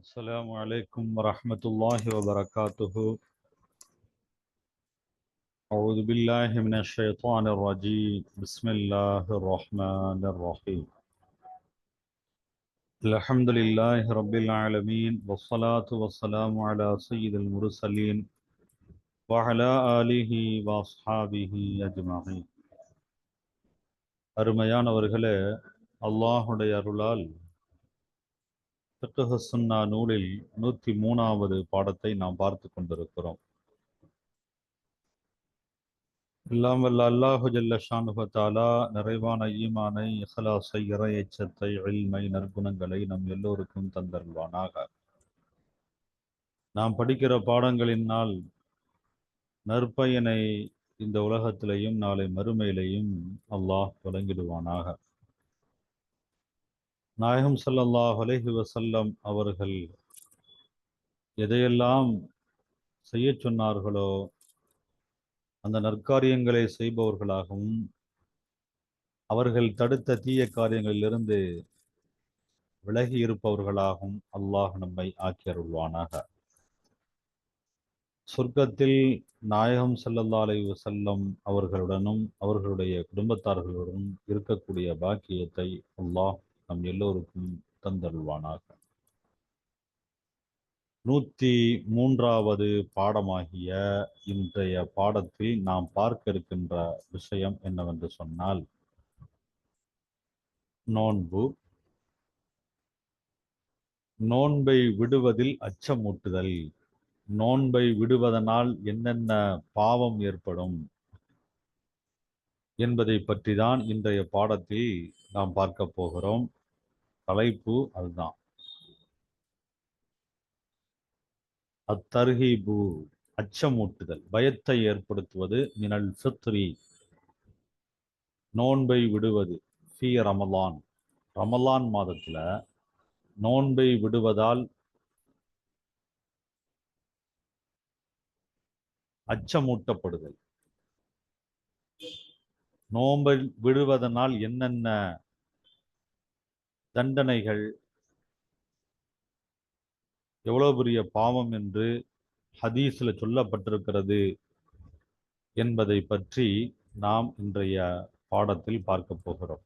السلام عليكم ورحمة الله وبركاته أعوذ بالله من الشيطان الرجيم بسم الله الرحمن الرحيم الحمد لله رب العالمين والصلاة والسلام على سيد المرسلين وعلى آله وأصحابه أجمعين அருமையானவர்களே அல்லாஹுடைய அருளால் ஃபிக்ஹ் சுன்னா நூலில் நூற்றி மூணாவது பாடத்தை நாம் பார்த்து கொண்டிருக்கிறோம். எல்லாம் வல்ல அல்லாஹு ஜல்ல ஷானுகத்தாலா நிறைவான ஈமானை இஹலாசை இறையச்சத்தை எச்சத்தை நற்குணங்களை நம் எல்லோருக்கும் தந்தருள்வானாக. நாம் படிக்கிற பாடங்களினால் நற்பயனை இந்த உலகத்திலையும் நாளை மறுமையிலையும் அல்லாஹ் வழங்கிடுவானாக நாயகம் சல்லாஹ் அலஹி வசல்லம் அவர்கள் எதையெல்லாம் செய்யச் சொன்னார்களோ அந்த நற்காரியங்களை செய்பவர்களாகவும் அவர்கள் தடுத்த தீய காரியங்களிலிருந்து விலகி இருப்பவர்களாகவும் அல்லாஹ் நம்மை ஆக்கியருள்வானாக சொர்க்கத்தில் நாயகம் ஸல்லல்லாஹு அலைஹி வஸல்லம் அவர்களுடனும் அவர்களுடைய குடும்பத்தார்களுடனும் இருக்கக்கூடிய பாக்கியத்தை அல்லாஹ் நம் எல்லோருக்கும் தந்தருள்வானாக. நூத்தி மூன்றாவது பாடமாகிய இன்றைய பாடத்தில் நாம் பார்க்க இருக்கின்ற விஷயம் என்னவென்று சொன்னால் நோன்பு. நோன்பை விடுவதில் அச்சமூட்டுதல். நோன்பை விடுவதனால் என்னென்ன பாவம் ஏற்படும் என்பதை பற்றி தான் இன்றைய பாடத்தில் நாம் பார்க்க போகிறோம். தலைப்பு அதுதான். அத்தர்ஹீபு அச்சமூட்டுதல். பயத்தை ஏற்படுத்துவது மினல் ஃபித்ரி. நோன்பை விடுவது ஃபி ரமலான். ரமலான் மாதத்தில் நோன்பை விடுவதால் அச்சமூட்டப்படுதல். நோன்பை விடுவதனால் என்னென்ன தண்டனைகள். எவ்வளவு பெரிய பாவம் என்று ஹதீஸில் சொல்லப்பட்டிருக்கிறது என்பதை பற்றி நாம் இன்றைய பாடத்தில் பார்க்க போகிறோம்.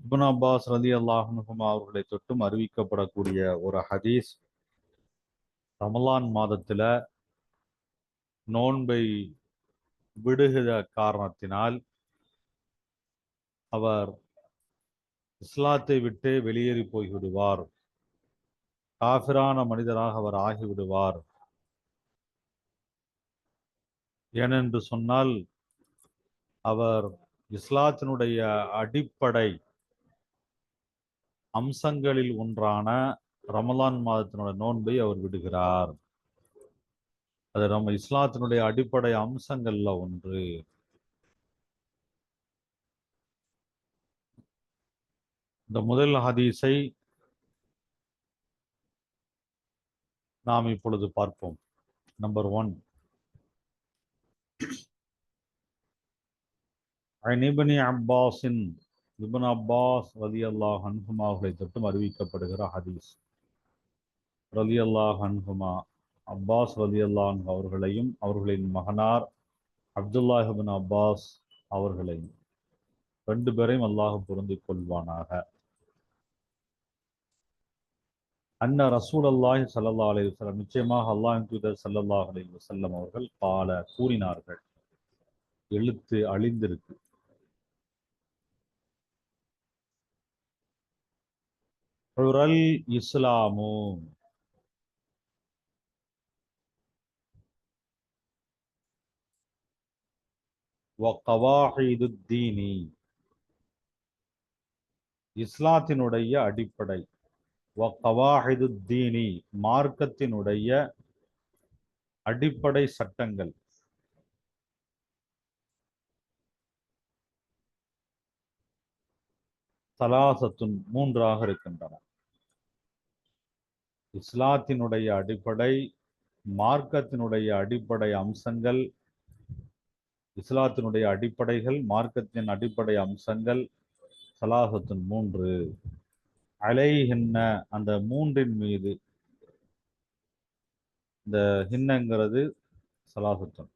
இபுன் அப்பாஸ் ரதி அல்லாஹனுமா அவர்களை தொட்டும் அறிவிக்கப்படக்கூடிய ஒரு ஹதீஸ் ரமலான் மாதத்துல நோன்பை விடுகிற காரணத்தினால் அவர் இஸ்லாத்தை விட்டு வெளியேறி போய்விடுவார். காஃபிரான மனிதராக அவர் ஆகிவிடுவார். ஏனென்று சொன்னால் அவர் இஸ்லாத்தினுடைய அடிப்படை அம்சங்களில் ஒன்றான ரமலான் மாதத்தினுடைய நோன்பை அவர் விடுகிறார். அது நம்ம இஸ்லாத்தினுடைய அடிப்படை அம்சங்கள்ல ஒன்று. இந்த முதல் ஹதீஸை நாம் இப்பொழுது பார்ப்போம். நம்பர் ஒன் ஐனிபனி அப்பாஸின் இபன் அப்பாஸ் ரலி அல்லாஹ் அன்ஹுமா அவர்களை தொட்டும் அறிவிக்கப்படுகிற ஹதீஸ். ரலி அல்லாஹ் அன்ஹுமா. அப்பாஸ் ரலி அல்லாஹ் அவர்களையும் அவர்களின் மகனார் அப்துல்லாஹிபின் அப்பாஸ் அவர்களையும். ரெண்டு பேரையும் அல்லாஹ் பொருந்திக் கொள்வானாக. அன்ன ரசூல் அல்லாஹி சல்லா அலி வல்லம் நிச்சயமாக அல்லாஹின் தூதர் சல்லல்லாஹ் அலி வல்லம் அவர்கள் பால கூறினார்கள். எழுத்து அழிந்திருக்கு. ஹுரல் இஸ்லாமு. இஸ்லாத்தினுடைய அடிப்படை. வகவாஹிதுத்தீனி மார்க்கத்தினுடைய அடிப்படை சட்டங்கள். தலாசத்துன் மூன்றாக இருக்கின்றன. இஸ்லாத்தினுடைய அடிப்படை மார்க்கத்தினுடைய அடிப்படை அம்சங்கள் இஸ்லாத்தினுடைய அடிப்படைகள் மார்க்கத்தின் அடிப்படை அம்சங்கள் சலாசத்தின் மூன்று. அலைஹின்ன அந்த மூன்றின் மீது. இந்த ஹின்னங்கிறது சலாசத்தன்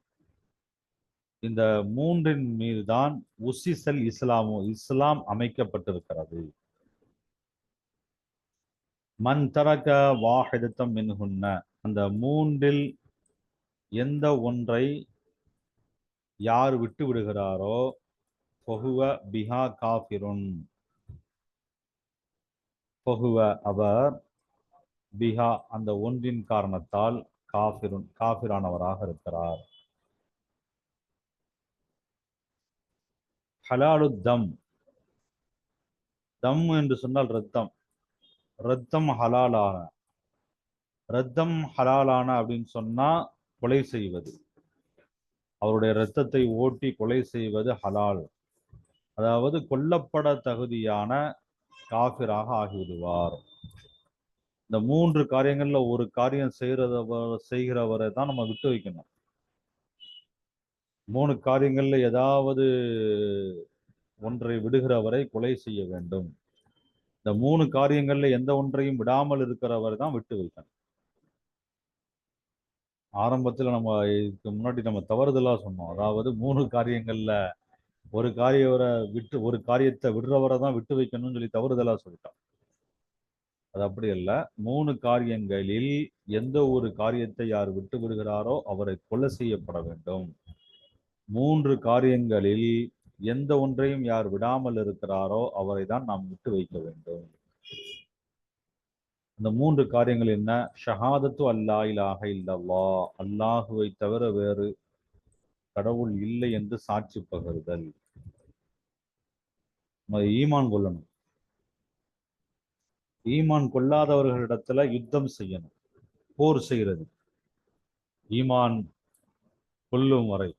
இந்த மூன்றின் மீது தான் உசிசல் இஸ்லாமு இஸ்லாம் அமைக்கப்பட்டிருக்கிறது. மன் தரக வாஹிதத்தம் மின்ஹுன்ன அந்த மூன்றில் எந்த ஒன்றை யார் விட்டு விடுகிறாரோ பொகுவ பிஹா காஃபிருன். பொகுவ அவர் பிஹா அந்த ஒன்றின் காரணத்தால் காபிருன் காஃபிரானவராக இருக்கிறார். ஹலாலு தம். தம் என்று சொன்னால் ரத்தம் ரத்தம் ஹலாலான. ரத்தம் ஹலாலான அப்படின்னு சொன்னா கொலை செய்வது. அவருடைய இரத்தத்தை ஓட்டி கொலை செய்வது ஹலால். அதாவது கொல்லப்பட தகுதியான காஃபிராக ஆகிவிடுவார். இந்த மூன்று காரியங்கள்ல ஒரு காரியம் செய்யறத செய்கிறவரை தான் நம்ம விட்டு வைக்கணும். மூணு காரியங்கள்ல ஏதாவது ஒன்றை விடுகிறவரை கொலை செய்ய வேண்டும். இந்த மூணு காரியங்கள்ல எந்த ஒன்றையும் விடாமல் இருக்கிறவரை தான் விட்டு வைக்கணும். ஆரம்பத்துல நம்ம இதுக்கு முன்னாடி நம்ம தவறுதலா சொன்னோம். அதாவது மூணு காரியங்கள்ல ஒரு காரியவரை விட்டு ஒரு காரியத்தை விடுறவரை தான் விட்டு வைக்கணும்னு சொல்லி தவறுதலா சொல்லிட்டான். அது அப்படி இல்லை மூணு காரியங்களில் எந்த ஒரு காரியத்தை யார் விட்டு விடுகிறாரோ அவரை கொலை செய்யப்பட வேண்டும். மூன்று காரியங்களில் எந்த ஒன்றையும் யார் விடாமல் இருக்கிறாரோ அவரை தான் நாம் விட்டு வைக்க வேண்டும். இந்த மூன்று காரியங்கள் என்ன? ஷஹாதத்து அல்லா இலாக இல்லல்லா அல்லாஹுவை தவிர வேறு கடவுள் இல்லை என்று சாட்சி பகருதல். ஈமான் கொள்ளணும். ஈமான் கொள்ளாதவர்களிடத்துல யுத்தம் செய்யணும். போர் செய்கிறது ஈமான் கொல்லும் வரை.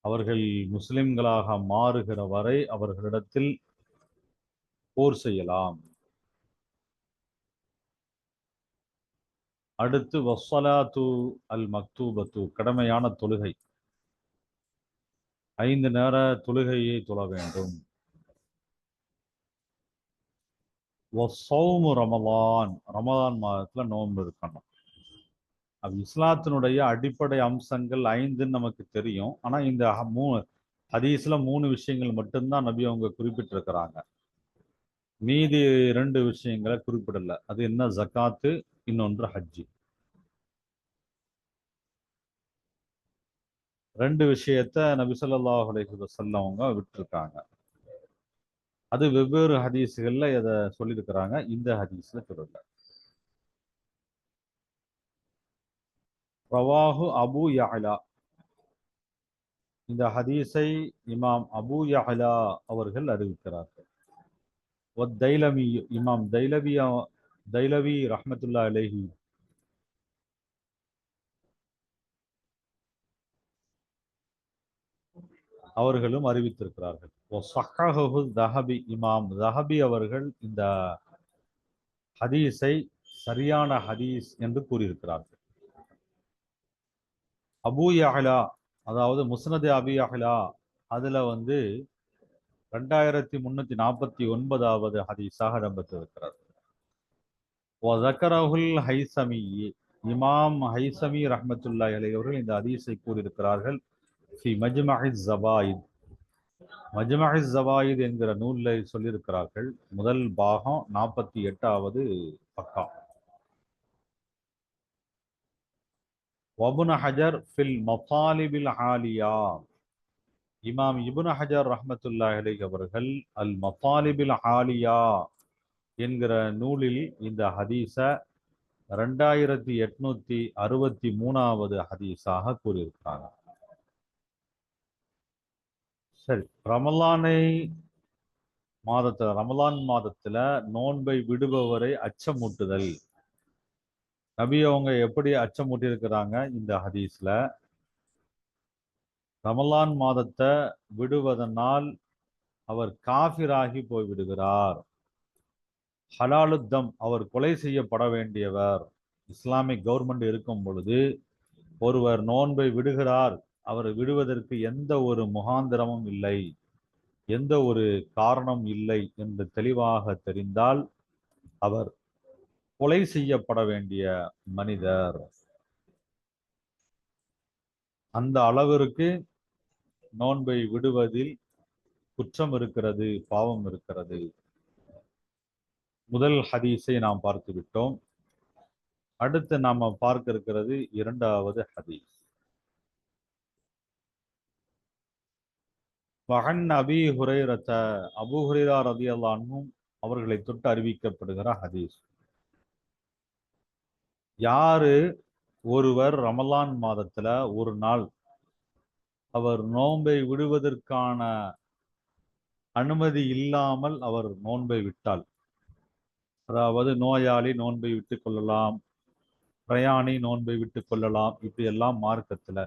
அவர்கள் முஸ்லிம்களாக மாறுகிற வரை அவர்களிடத்தில் போர் செய்யலாம். அடுத்து வசலாத்து அல் மக்தூபத்து கடமையான தொழுகை. ஐந்து நேர தொழுகையை தொழ வேண்டும். ஒசௌமு ரமலான் ரமலான் மாதத்துல நோன்பு இருக்கணும். அது இஸ்லாத்தினுடைய அடிப்படை அம்சங்கள் ஐந்துன்னு நமக்கு தெரியும். ஆனா இந்த மூணு ஹதீஸில் மூணு விஷயங்கள் மட்டும்தான் நபி அவங்க குறிப்பிட்டிருக்கிறாங்க. மீதி ரெண்டு விஷயங்களை குறிப்பிடல. அது என்ன? ஜக்காத்து இன்னொன்று ஹஜ்ஜி. ரெண்டு விஷயத்த நபிசல்லாஹ் ஸல்லல்லாஹு அவங்க விட்டுருக்காங்க. அது வெவ்வேறு ஹதீஸுகளில் இதை சொல்லியிருக்கிறாங்க. இந்த ஹதீஸில் சொல்லல. ரவாஹு அபு யஅலா. இந்த ஹதீஸை இமாம் அபு யஅலா அவர்கள் அறிவிக்கிறார்கள். தைலமி இமாம் தைலவி தைலவி ரஹமத்துல்லா அலைஹி அவர்களும் அறிவித்திருக்கிறார்கள். ஒசஹஹு தஹபி இமாம். தஹபி அவர்கள் இந்த ஹதீஸை சரியான ஹதீஸ் என்று கூறியிருக்கிறார்கள். அபூ யஹ்லா அதாவது முஸ்னது அபி யஹ்லா அதுல வந்து ரெண்டாயிரத்தி முன்னூத்தி நாற்பத்தி ஒன்பதாவது ஹதீஸாக இடம்பெற்றிருக்கிறது. ஜக்கரஹுல் ஹைசமி இமாம் ஹைசமி ரஹமத்துல்லா இலையவர்கள் இந்த ஹதீஸை கூறியிருக்கிறார்கள். ஃபி மஜ்மஹி ஜபாயித் மஜ்மஹி ஜபாயித் என்கிற நூலில் சொல்லியிருக்கிறார்கள். முதல் பாகம் நாற்பத்தி எட்டாவது பக்கா. வபுன ஹஜர் ஃபில் மஃபாலிபில் ஆலியா இமாம் இபுன ஹஜர் ரஹ்மத்துல்லாஹி அவர்கள் அல் மஃபாலிபில் ஆலியா என்கிற நூலில் இந்த ஹதீச ரெண்டாயிரத்தி எட்நூத்தி அறுபத்தி மூணாவது ஹதீஸாக கூறியிருக்கிறாங்க. சரி ரமலானை மாதத்துல ரமலான் மாதத்துல நோன்பை விடுபவரை அச்சமூட்டுதல். நபி அவங்க எப்படி அச்சமூட்டி இருக்கிறாங்க இந்த ஹதீஸ்ல? ரமலான் மாதத்தை விடுவதனால் அவர் காஃபிராகி போய் விடுகிறார் ஹலாலுத்தம் அவர் கொலை செய்யப்பட வேண்டியவர். இஸ்லாமிக் கவர்மெண்ட் இருக்கும் பொழுது ஒருவர் நோன்பை விடுகிறார். அவர் விடுவதற்கு எந்த ஒரு முகாந்திரமும் இல்லை. எந்த ஒரு காரணம் இல்லை என்று தெளிவாக தெரிந்தால் அவர் கொலை செய்யப்பட வேண்டிய மனிதர். அந்த அளவிற்கு நோன்பை விடுவதில் குற்றம் இருக்கிறது பாவம் இருக்கிறது. முதல் ஹதீஸை நாம் பார்த்து விட்டோம் அடுத்து நாம பார்க்க இருக்கிறது இரண்டாவது ஹதீஸ். வகன் அபி ஹுரைரத்த அபு ஹுரேரா ரதி அல்லான்னும் அவர்களை தொட்டு அறிவிக்கப்படுகிற ஹதீஸ். யாரு ஒருவர் ரமலான் மாதத்துல ஒரு நாள் அவர் நோன்பை விடுவதற்கான அனுமதி இல்லாமல் அவர் நோன்பை விட்டால் அதாவது நோயாளி நோன்பை விட்டுக் கொள்ளலாம் பிரயாணி நோன்பை விட்டுக் கொள்ளலாம் இப்படி எல்லாம் மார்க்கத்துல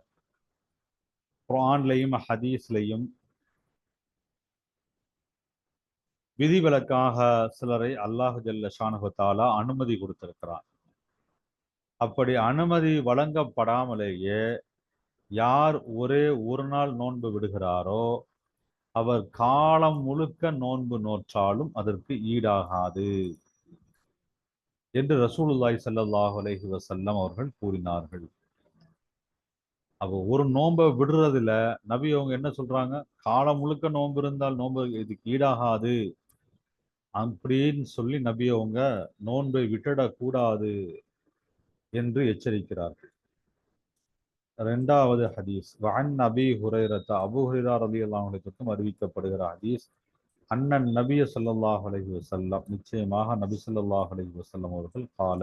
குரான்லையும் ஹதீஸ்லையும் விதிவிலக்காக சிலரை அல்லாஹ் ஜல்ல ஷானுகத்தாலா அனுமதி கொடுத்திருக்கிறார். அப்படி அனுமதி வழங்கப்படாமலேயே யார் ஒரே ஒரு நாள் நோன்பு விடுகிறாரோ அவர் காலம் முழுக்க நோன்பு நோற்றாலும் அதற்கு ஈடாகாது என்று ரசூலுல்லாய் சல்லாஹ் அலஹி வசல்லம் அவர்கள் கூறினார்கள். அப்போ ஒரு நோன்பை விடுறதுல நபி அவங்க என்ன சொல்றாங்க? காலம் முழுக்க நோன்பு இருந்தால் நோன்பு இதுக்கு ஈடாகாது. அப்படின்னு சொல்லி நபி அவங்க நோன்பை விட்டுடக்கூடாது என்று எச்சரிக்கிறார்கள். ரெண்டாவது ஹதீஸ். வான் நபி ஹுரைரத்த அபு ஹுரைரா ரலி அல்லாஹுடைய தொட்டும் அறிவிக்கப்படுகிற ஹதீஸ். அண்ணன் நபிய ஸல்லல்லாஹு அலஹி வசல்லம் நிச்சயமாக நபி சொல்லாஹ் அலஹி வசல்லம் அவர்கள் கால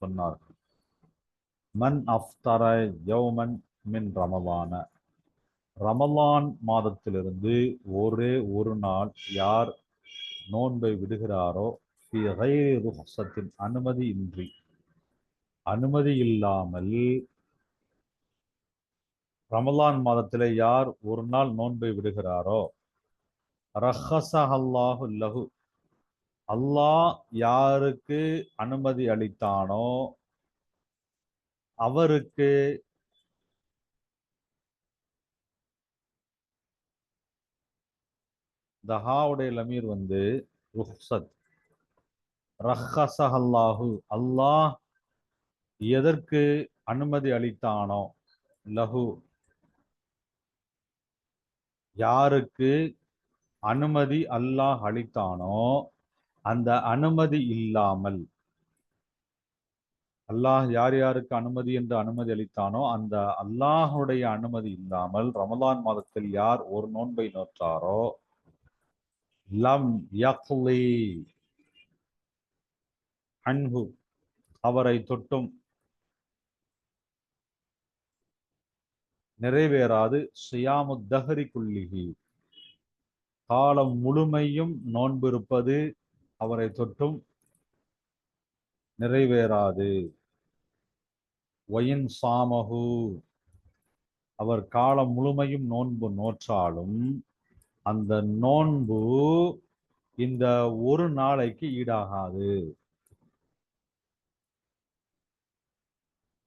சொன்னார்கள். மன் அஃப்தர யௌமன் மின் ரமலான ரமலான் மாதத்திலிருந்து ஒரே ஒரு நாள் யார் நோன்பை விடுகிறாரோ? ஃபி ருஹ்சத்தின் அனுமதி இன்றி. அனுமதி இல்லாமல் ரமலான் மாதத்தில் யார் ஒரு நாள் நோன்பை விடுகிறாரோ? ரஹசஹல்லாஹு லஹு. அல்லாஹ் யாருக்கு அனுமதி அளித்தானோ? அவருக்கு தஹாவுடைய லமீர் வந்து ருஹ்சத். ரஹசஹ் அல்லாஹு அல்லாஹ் எதற்கு அனுமதி அளித்தானோ லஹு. யாருக்கு அனுமதி அல்லாஹ் அளித்தானோ அந்த அனுமதி இல்லாமல். அல்லாஹ் யார் யாருக்கு அனுமதி என்று அனுமதி அளித்தானோ அந்த அல்லாஹுடைய அனுமதி இல்லாமல் ரமலான் மாதத்தில் யார் ஒரு நோன்பை நோற்றாரோ லம் யக்லி அன்ஹு அவரை தொட்டும். நிறைவேறாது சியாமு தஹரி குல்லிகி காலம் முழுமையும் நோன்பிருப்பது அவரை தொட்டும். நிறைவேறாது. ஒயின் சாமகு அவர் காலம் முழுமையும் நோன்பு நோற்றாலும் அந்த நோன்பு இந்த ஒரு நாளைக்கு ஈடாகாது.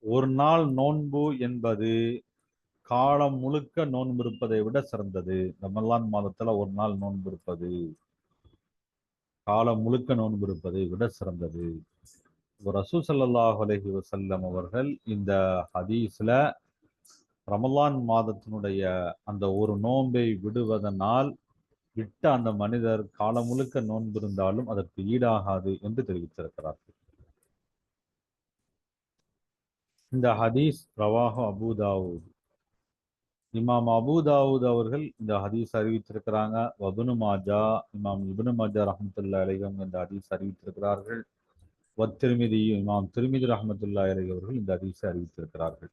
ஒரு நாள் நோன்பு என்பது காலம் முழுக்க நோன்பு இருப்பதை விட சிறந்தது. ரமலான் மாதத்துல ஒரு நாள் நோன்பு இருப்பது காலம் முழுக்க நோன்பு இருப்பதை விட சிறந்தது. ரசூ சல்லாஹ் அலஹி வசல்லம் அவர்கள் இந்த ஹதீஸ்ல ரமலான் மாதத்தினுடைய அந்த ஒரு நோன்பை விடுவதனால் விட்ட அந்த மனிதர் காலம் முழுக்க நோன்பு இருந்தாலும் அதற்கு ஈடாகாது என்று தெரிவித்திருக்கிறார்கள். இந்த ஹதீஸ் ரவாஹோ அபுதாவூத் இமாம் அபுதாவூத் அவர்கள் இந்த ஹதீஸ் அறிவித்திருக்கிறாங்க. வபுனு மாஜா இமாம் இபுனு மாஜா ரஹமத்துல்லா அலைகம் இந்த ஹதீஸ் அறிவித்திருக்கிறார்கள். வத்திருமிதி இமாம் திருமிதி ரஹமத்துல்லா அலை அவர்கள் இந்த ஹதீஸை அறிவித்திருக்கிறார்கள்.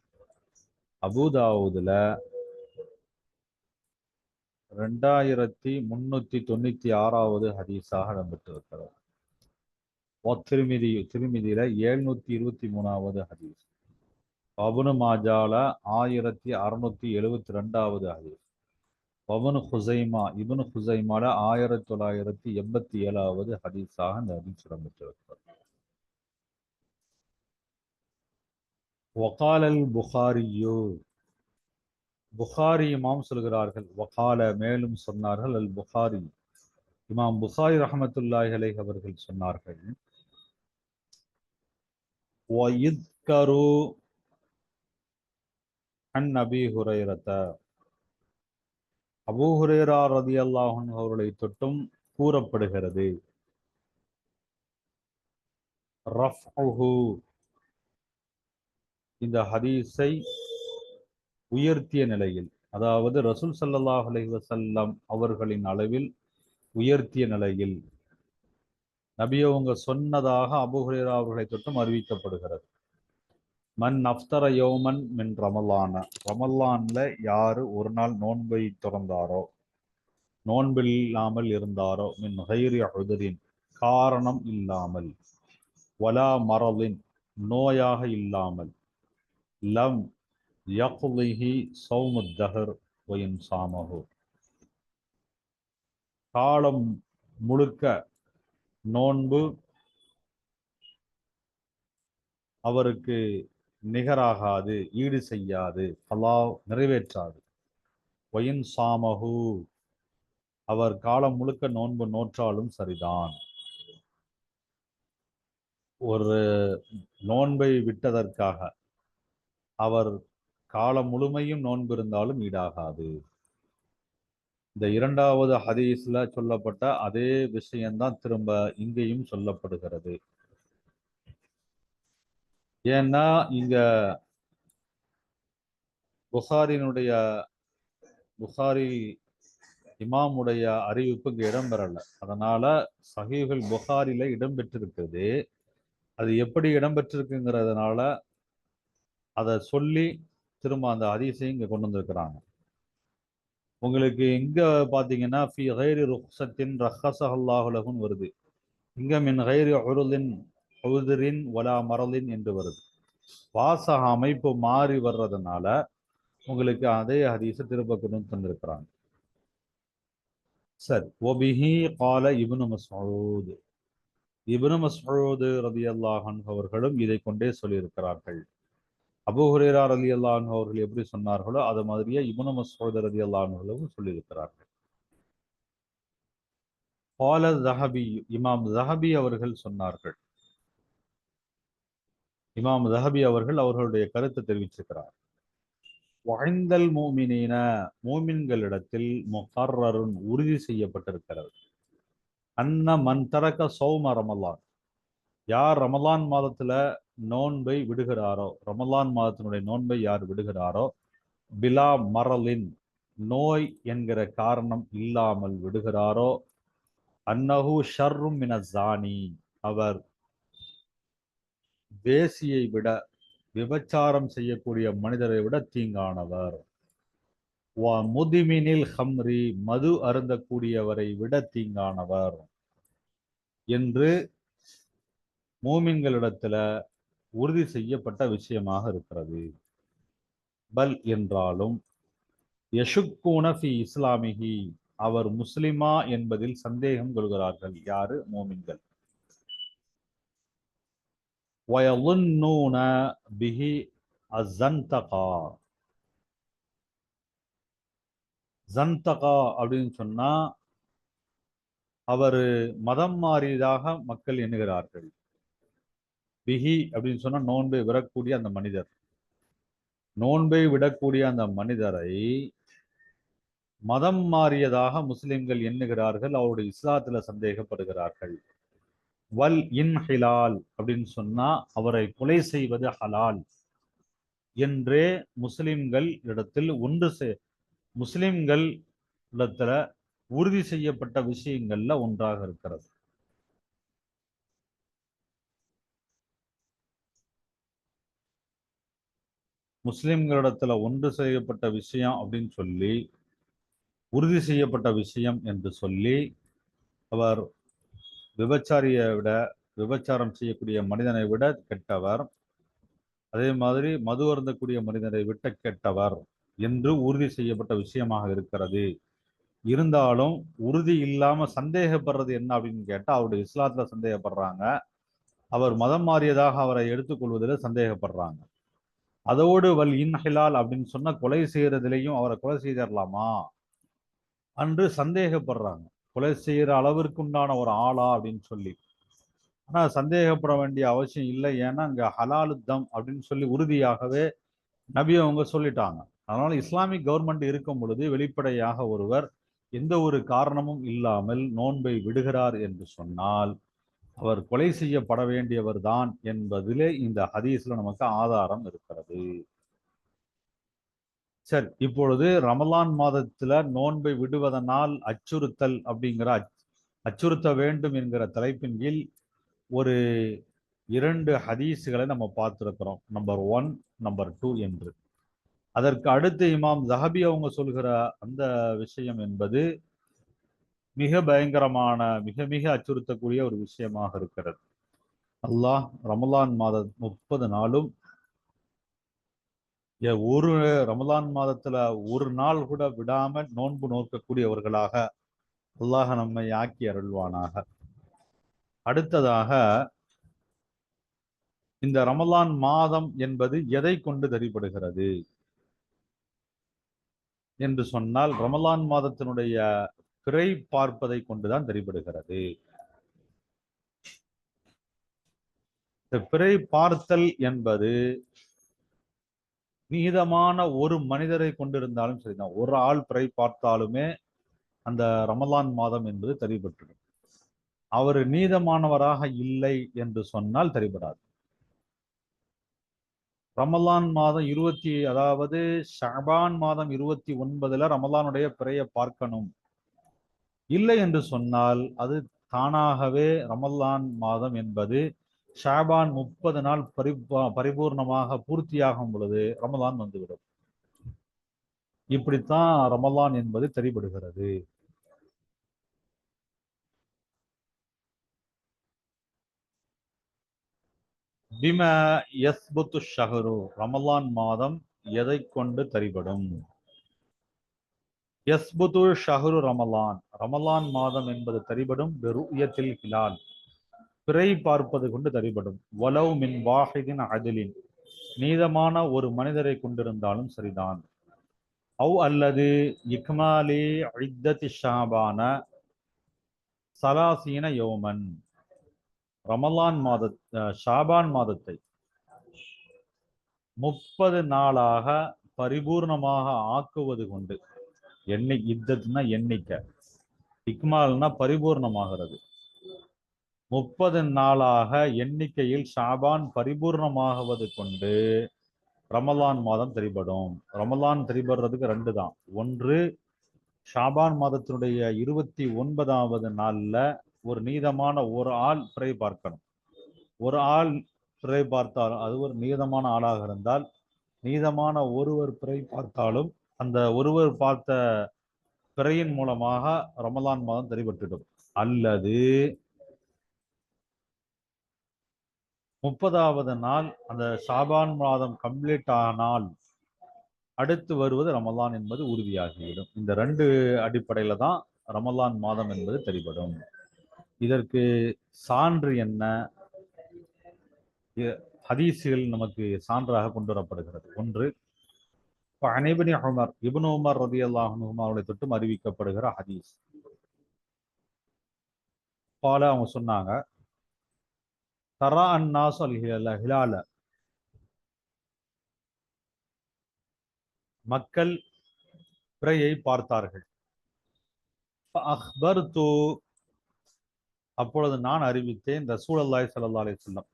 அபுதாவூதுல ரெண்டாயிரத்தி முன்னூத்தி தொண்ணூத்தி ஆறாவது ஹதீஸாக இடம்பெற்றிருக்கிறது. திருமிதி திருமிதியில எழுநூத்தி இருபத்தி மூணாவது ஹதீஸ். பவுனு மாஜால ஆயிரத்தி அறுநூத்தி எழுவத்தி ரெண்டாவது ஹதீஸ். பவுனு ஹுசைமா இபுனு ஹுசைமால ஆயிரத்தி தொள்ளாயிரத்தி எண்பத்தி ஏழாவது ஹதீஸாக இந்த ஹதீஸ் இடம்பெற்றிருக்கிறது. வகாலல் புகாரியோ புகாரி இமாம் சொல்கிறார்கள் வகால மேலும் சொன்னார்கள் அல் புகாரி இமாம் புகாரி ரஹமத்துல்லாஹி அவர்கள் சொன்னார்கள் வயித்கரு அன் நபி ஹுரைரத அபூ ஹுரேரா ரதியல்லாஹு அல்லாஹன் அவர்களை தொட்டும் கூறப்படுகிறது. இந்த ஹதீஸை உயர்த்திய நிலையில் அதாவது ரசூல் சல்லாஹ் அலைஹி அவர்களின் அளவில் உயர்த்திய நிலையில் நபி அவங்க சொன்னதாக அபுஹரேரா அவர்களை தொட்டும் அறிவிக்கப்படுகிறது. மன் அஃப்தர யோமன் மின் ரமலான. ரமல்லான்ல யாரு ஒரு நாள் நோன்பை திறந்தாரோ நோன்பில்லாமல் இருந்தாரோ மின் ஹைரி அழுதரின் காரணம் இல்லாமல் வலா மரலின் நோயாக இல்லாமல் லம் யகுலிஹி சௌமுத்தஹர் ஒயின் சாமகு காலம் முழுக்க நோன்பு அவருக்கு நிகராகாது ஈடு செய்யாது கலா நிறைவேற்றாது. ஒயின் சாமகு அவர் காலம் முழுக்க நோன்பு நோற்றாலும் சரிதான். ஒரு நோன்பை விட்டதற்காக அவர் காலம் முழுமையும் நோன்பு இருந்தாலும் ஈடாகாது. இந்த இரண்டாவது ஹதீஸ்ல சொல்லப்பட்ட அதே விஷயம்தான் திரும்ப இங்கேயும் சொல்லப்படுகிறது. ஏன்னா இங்க புகாரினுடைய புகாரி இமாமுடைய அறிவிப்பு இங்கே இடம்பெறல. அதனால சஹீஹுல் புகாரில இடம்பெற்றிருக்கிறது அது எப்படி இடம்பெற்றிருக்குங்கிறதுனால அதை சொல்லி திரும்ப அந்த ஹதீஸையும் இங்க கொண்டு வந்திருக்கிறாங்க. உங்களுக்கு இங்க பார்த்தீங்கன்னா ஃபி ஹைரி ருக்ஸத்தின் ரஹசஹல்லாஹுலகுன்னு வருது. இங்க மின் ஹைரி உருளின் உதிரின் வலா மரலின் என்று வருது. வாசக அமைப்பு மாறி வர்றதுனால உங்களுக்கு அதே ஹதீஸை திரும்ப கொண்டு தந்திருக்கிறாங்க. சரி. ஒபிஹி கால இபுனு மசூது. இபுனு மசூது ரதி அல்லாஹன் அவர்களும் இதை கொண்டே சொல்லியிருக்கிறார்கள். அபூ அலி ரலியல்லாஹு அவர்கள் எப்படி சொன்னார்களோ அது மாதிரியே இபுன மசோதர் அலி அல்லான்களும் சொல்லியிருக்கிறார்கள். பால ஜஹபி இமாம் ஜஹபி அவர்கள் சொன்னார்கள். இமாம் ஜஹபி அவர்கள் அவர்களுடைய கருத்தை தெரிவிச்சிருக்கிறார். வாழ்ந்தல் மூமினின மூமின்களிடத்தில் முகர்ரருன் உறுதி செய்யப்பட்டிருக்கிறது. அன்ன மன் தரக்க சௌம ரமலான். யார் ரமலான் மாதத்துல நோன்பை விடுகிறாரோ? ரமலான் மாதத்தினுடைய நோன்பை யார் விடுகிறாரோ? பிலா மரலின் நோய் என்கிற காரணம் இல்லாமல் விடுகிறாரோ? அன்னஹு ஷர்ரும் மின ஜானி அவர் வேசியை விட விபச்சாரம் செய்யக்கூடிய மனிதரை விட தீங்கானவர். வா முதிமினில் ஹம்ரி மது அருந்தக்கூடியவரை விட தீங்கானவர். என்று மூமின்களிடத்துல உறுதி செய்யப்பட்ட விஷயமாக இருக்கிறது. பல் என்றாலும் யஷுக்கூனஃபி இஸ்லாமிகி அவர் முஸ்லிமா என்பதில் சந்தேகம் கொள்கிறார்கள். யாரு? மோமின்கள். பிஹி அசந்தகா ஜந்தகா அப்படின்னு சொன்னா அவர் மதம் மாறியதாக மக்கள் எண்ணுகிறார்கள். பிஹி அப்படின்னு சொன்னா நோன்பை விடக்கூடிய அந்த மனிதர். நோன்பை விடக்கூடிய அந்த மனிதரை மதம் மாறியதாக முஸ்லிம்கள் எண்ணுகிறார்கள் அவருடைய இஸ்லாத்துல சந்தேகப்படுகிறார்கள். வல் இன்ஹிலால் அப்படின்னு சொன்னா அவரை கொலை செய்வது ஹலால் என்றே முஸ்லிம்கள் இடத்தில் ஒன்று செ- முஸ்லிம்கள் இடத்துல உறுதி செய்யப்பட்ட விஷயங்கள்ல ஒன்றாக இருக்கிறது. முஸ்லிம்களிடத்துல ஒன்று செய்யப்பட்ட விஷயம் அப்படின்னு சொல்லி உறுதி செய்யப்பட்ட விஷயம் என்று சொல்லி அவர் விபச்சாரியை விட விபச்சாரம் செய்யக்கூடிய மனிதனை விட கெட்டவர். அதே மாதிரி மது அருந்தக்கூடிய மனிதனை விட்ட கெட்டவர் என்று உறுதி செய்யப்பட்ட விஷயமாக இருக்கிறது. இருந்தாலும் உறுதி இல்லாம சந்தேகப்படுறது என்ன அப்படின்னு கேட்டால் அவருடைய இஸ்லாத்துல சந்தேகப்படுறாங்க. அவர் மதம் மாறியதாக அவரை எடுத்துக்கொள்வதில் சந்தேகப்படுறாங்க. அதோடு வல் இன்ஹிலால் அப்படின்னு சொன்னா கொலை செய்யறதுலையும் அவரை கொலை செய்திடலாமா அன்று சந்தேகப்படுறாங்க. கொலை செய்யற அளவிற்கு உண்டான ஒரு ஆளா அப்படின்னு சொல்லி. ஆனா சந்தேகப்பட வேண்டிய அவசியம் இல்லை. ஏன்னா அங்க ஹலாலுத்தம் அப்படின்னு சொல்லி உறுதியாகவே நபி அவங்க சொல்லிட்டாங்க. அதனால இஸ்லாமிக் கவர்மெண்ட் இருக்கும் பொழுது வெளிப்படையாக ஒருவர் எந்த ஒரு காரணமும் இல்லாமல் நோன்பை விடுகிறார் என்று சொன்னால் அவர் கொலை செய்யப்பட வேண்டியவர் தான் என்பதிலே இந்த ஹதீஸ்ல நமக்கு ஆதாரம் இருக்கிறது. சரி இப்பொழுது ரமலான் மாதத்துல நோன்பை விடுவதனால் அச்சுறுத்தல் அப்படிங்கிற அச்- அச்சுறுத்த வேண்டும் என்கிற தலைப்பின் கீழ் ஒரு இரண்டு ஹதீஸுகளை நம்ம பார்த்துருக்கிறோம். நம்பர் ஒன் நம்பர் டூ என்று. அதற்கு அடுத்து இமாம் ஜஹபி அவங்க சொல்கிற அந்த விஷயம் என்பது மிக பயங்கரமான மிக மிக அச்சுறுத்தக்கூடிய ஒரு விஷயமாக இருக்கிறது. அல்லாஹ் ரமலான் மாத முப்பது நாளும் ஒரு ரமலான் மாதத்துல ஒரு நாள் கூட விடாம நோன்பு நோக்கக்கூடியவர்களாக அல்லாஹ் நம்மை ஆக்கி அருள்வானாக. அடுத்ததாக இந்த ரமலான் மாதம் என்பது எதை கொண்டு தெரிபடுகிறது? என்று சொன்னால் ரமலான் மாதத்தினுடைய பிறை பார்ப்பதை கொண்டுதான் தெரிபடுகிறது. இந்த பிறை பார்த்தல் என்பது நீதமான ஒரு மனிதரை கொண்டிருந்தாலும் சரிதான். ஒரு ஆள் பிறை பார்த்தாலுமே அந்த ரமலான் மாதம் என்பது தெரிவிப்பட்டுடும் அவர் நீதமானவராக இல்லை என்று சொன்னால் தெரிபடாது. ரமலான் மாதம் இருபத்தி அதாவது ஷபான் மாதம் இருபத்தி ஒன்பதுல ரமலானுடைய பிறையை பார்க்கணும். இல்லை என்று சொன்னால் அது தானாகவே ரமலான் மாதம் என்பது ஷாபான் முப்பது நாள் பரிபா பரிபூர்ணமாக பூர்த்தியாகும் பொழுது ரமலான் வந்துவிடும். இப்படித்தான் ரமலான் என்பது தெரிபடுகிறது. பிம எஸ்புத்து ஷஹரு. ரமலான் மாதம் எதை கொண்டு தெரிபடும்? யஸ்புது ஷஹரு ரமலான். ரமலான் மாதம் என்பது தரிபடும் பெருயத்தில் ஹிலால். பிறை பார்ப்பது கொண்டு தரிபடும். வலவ் மின் வாஹிதின் அதிலின் நீதமான ஒரு மனிதரை கொண்டிருந்தாலும் சரிதான். அவ் அல்லது இக்மாலி ஐத்தத்தி ஷாபான சலாசீன யோமன். ரமலான் மாத அஹ், ஷாபான் மாதத்தை முப்பது நாளாக பரிபூர்ணமாக ஆக்குவது கொண்டு எண்ணி இத்தத்னா எண்ணிக்கை. இக்மால்னா பரிபூர்ணமாகிறது. முப்பது நாளாக எண்ணிக்கையில் ஷாபான் பரிபூர்ணமாகுவது கொண்டு ரமலான் மாதம் தெரிபடும் ரமலான் தெரிபடுறதுக்கு ரெண்டு தான். ஒன்று ஷாபான் மாதத்தினுடைய இருபத்தி ஒன்பதாவது நாளில் ஒரு நீதமான ஒரு ஆள் பிறை பார்க்கணும். ஒரு ஆள் பிறை பார்த்தாலும் அது ஒரு நீதமான ஆளாக இருந்தால் நீதமான ஒருவர் பிறை பார்த்தாலும் அந்த ஒருவர் பார்த்த பிறையின் மூலமாக ரமலான் மாதம் தெரிபட்டுடும் அல்லது முப்பதாவது நாள் அந்த ஷாபான் மாதம் கம்ப்ளீட் ஆனால் அடுத்து வருவது ரமலான் என்பது உறுதியாகிவிடும். இந்த ரெண்டு அடிப்படையில தான் ரமலான் மாதம் என்பது தெரிபடும் இதற்கு சான்று என்ன? ஹதீசுகள் நமக்கு சான்றாக கொண்டு வரப்படுகிறது. ஒன்று அனைபனி உமர் இபுன் உமர் ரதி அல்லாஹுமா அவர்களை தொட்டும் அறிவிக்கப்படுகிற ஹதீஸ். பால அவங்க சொன்னாங்க தரா அன்னாஸ் அல் ஹிலால ஹிலால. மக்கள் பிறையை பார்த்தார்கள். அக்பர் தூ அப்பொழுது நான் அறிவித்தேன் இந்த சூழல்லாய் சல்லா அலி சொல்லம்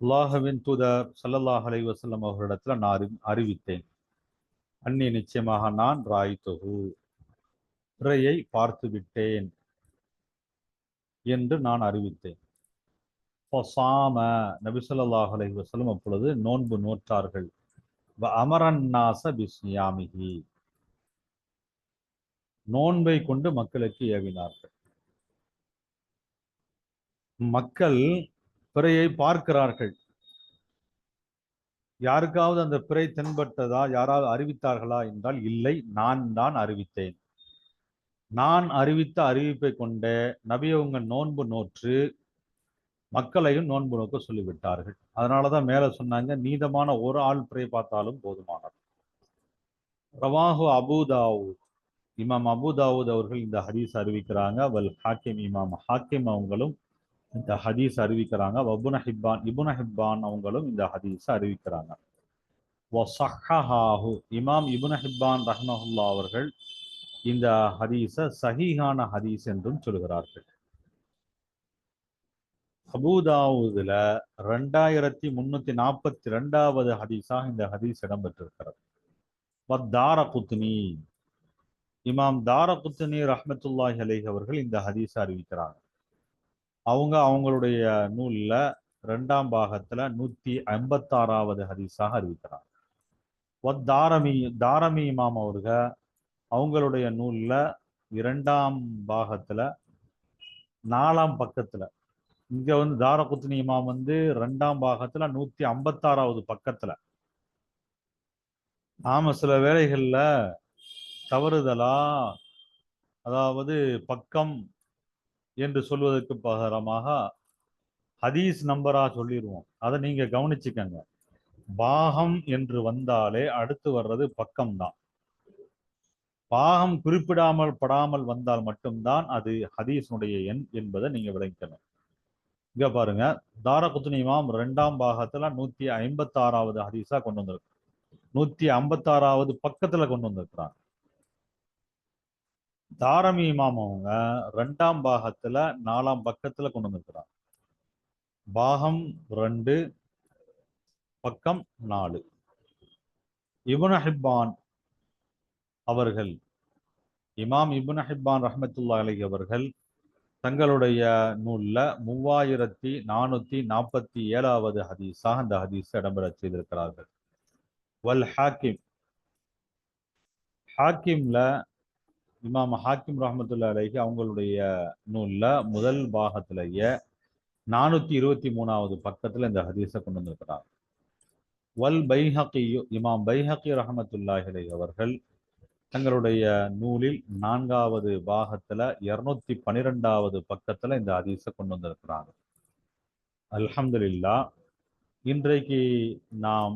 அல்லாஹுவின் தூதர் சல்லல்லாஹ் அலி வசல்லம் அவர்களிடத்துல நான் அறி- அறிவித்தேன். அன்னி நிச்சயமாக நான் ராய்தொகு பிறையை பார்த்து விட்டேன் என்று நான் அறிவித்தேன். பொசாம நபி ஸல்லல்லாஹு அப்பொழுது நோன்பு நோற்றார்கள். வ அமரன்னாச பிஸ்னியாமிஹி நோன்பை கொண்டு மக்களுக்கு ஏவினார்கள். மக்கள் பிறையை பார்க்கிறார்கள். யாருக்காவது அந்த பிறை தென்பட்டதா யாராவது அறிவித்தார்களா என்றால் இல்லை நான் தான் அறிவித்தேன். நான் அறிவித்த அறிவிப்பை கொண்ட நபியவங்க நோன்பு நோற்று மக்களையும் நோன்பு நோக்க சொல்லிவிட்டார்கள். அதனாலதான் மேலே சொன்னாங்க நீதமான ஒரு ஆள் பிறை பார்த்தாலும் போதுமானது. ரவாஹு அபுதாவூத் இமாம் அபுதாவூத் அவர்கள் இந்த ஹரீஸ் அறிவிக்கிறாங்க. வல் ஹாக்கிம் இமாம் ஹாக்கிம் அவங்களும் இந்த ஹதீஸ் அறிவிக்கிறாங்க. வபுன ஹிப்பான் இபுன ஹிப்பான் அவங்களும் இந்த ஹதீஸ் அறிவிக்கிறாங்க. வசஹஹாஹு இமாம் இபுன ஹிப்பான் ரஹ்மஹுல்லா அவர்கள் இந்த ஹதீஸ சஹீஹான ஹதீஸ் என்றும் சொல்கிறார்கள். அபூதாவுதுல ரெண்டாயிரத்தி முன்னூத்தி நாற்பத்தி ரெண்டாவது ஹதீஸாக இந்த ஹதீஸ் இடம்பெற்றிருக்கிறது. தார குத்னி இமாம் தார குத்னி ரஹமத்துல்லாஹி அலைஹி அவர்கள் இந்த ஹதீஸை அறிவிக்கிறாங்க. அவங்க அவங்களுடைய நூலில் ரெண்டாம் பாகத்தில் நூற்றி ஐம்பத்தாறாவது ஹதீஸாக அறிவிக்கிறாங்க. தாரமி தாரமி இமாம் அவர்க அவங்களுடைய நூலில் இரண்டாம் பாகத்தில் நாலாம் பக்கத்தில் இங்கே வந்து தாரகுத்னி இமாம் வந்து ரெண்டாம் பாகத்தில் நூற்றி ஐம்பத்தாறாவது பக்கத்தில். நாம சில வேளைகளில் தவறுதலா அதாவது பக்கம் என்று சொல்வதற்கு பகரமாக ஹதீஸ் நம்பரா சொல்லிடுவோம். அதை நீங்க கவனிச்சுக்கங்க. பாகம் என்று வந்தாலே அடுத்து வர்றது பக்கம் தான் பாகம் குறிப்பிடாமல் படாமல் வந்தால் மட்டும்தான் அது ஹதீஸ்னுடைய எண் என்பதை நீங்க விளக்கணும் இங்க பாருங்க தாரகுத்னி இமாம் ரெண்டாம் பாகத்துல நூத்தி ஐம்பத்தி ஆறாவது ஹதீஸா கொண்டு வந்திருக்கு நூத்தி ஐம்பத்தி ஆறாவது பக்கத்துல கொண்டு வந்திருக்கிறாங்க தாரமி இமாம் அவங்க ரெண்டாம் பாகத்துல நாலாம் பக்கத்துல கொண்டு வந்திருக்கிறாங்க. பாகம் ரெண்டு பக்கம் நாலு. இபுன ஹிப்பான் அவர்கள் இமாம் இபுன் ஹிப்பான் ரஹமத்துல்லா அலி அவர்கள் தங்களுடைய நூல்ல மூவாயிரத்தி நானூத்தி நாற்பத்தி ஏழாவது ஹதீஸாக அந்த ஹதீஸ் இடம்பெற செய்திருக்கிறார்கள். வல் ஹாக்கிம் ஹாக்கிம்ல இமாம் ஹாக்கிம் ரஹமத்துல்லா அலஹி அவங்களுடைய நூல்ல முதல் பாகத்திலேயே நானூத்தி இருபத்தி மூணாவது பக்கத்தில் இந்த ஹதீஸை கொண்டு வந்திருக்கிறார் வல் பைஹகி இமாம் பைஹக்கி ரஹமத்துல்லாஹிலை அவர்கள் தங்களுடைய நூலில் நான்காவது பாகத்துல இருநூத்தி பனிரெண்டாவது பக்கத்துல இந்த ஹதீஸை கொண்டு வந்திருக்கிறாங்க. அல்ஹம்துலில்லா இன்றைக்கு நாம்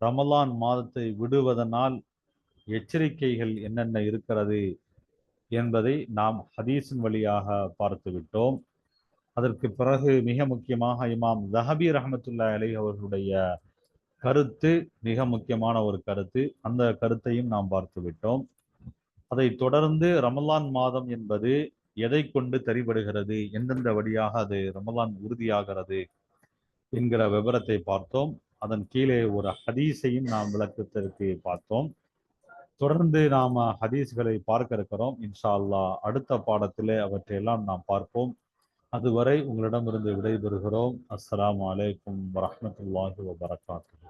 ரமலான் மாதத்தை விடுவதனால் எச்சரிக்கைகள் என்னென்ன இருக்கிறது என்பதை நாம் ஹதீஸின் வழியாக பார்த்து விட்டோம் அதற்கு பிறகு மிக முக்கியமாக இமாம் ஜஹபி ரஹமத்துல்லா அலி அவர்களுடைய கருத்து மிக முக்கியமான ஒரு கருத்து. அந்த கருத்தையும் நாம் பார்த்து விட்டோம் அதை தொடர்ந்து ரமலான் மாதம் என்பது எதை கொண்டு தெரிபடுகிறது எந்தெந்த வழியாக அது ரமலான் உறுதியாகிறது என்கிற விவரத்தை பார்த்தோம். அதன் கீழே ஒரு ஹதீஸையும் நாம் விளக்கத்திற்கு பார்த்தோம். தொடர்ந்து நாம ஹதீஸ்களை பார்க்க இருக்கிறோம். இன்ஷா அல்லா அடுத்த பாடத்திலே அவற்றையெல்லாம் நாம் பார்ப்போம். அதுவரை உங்களிடமிருந்து விடைபெறுகிறோம். அஸ்லாம் அலைக்கும் வரமத்துல்லாஹி வபரகாத்து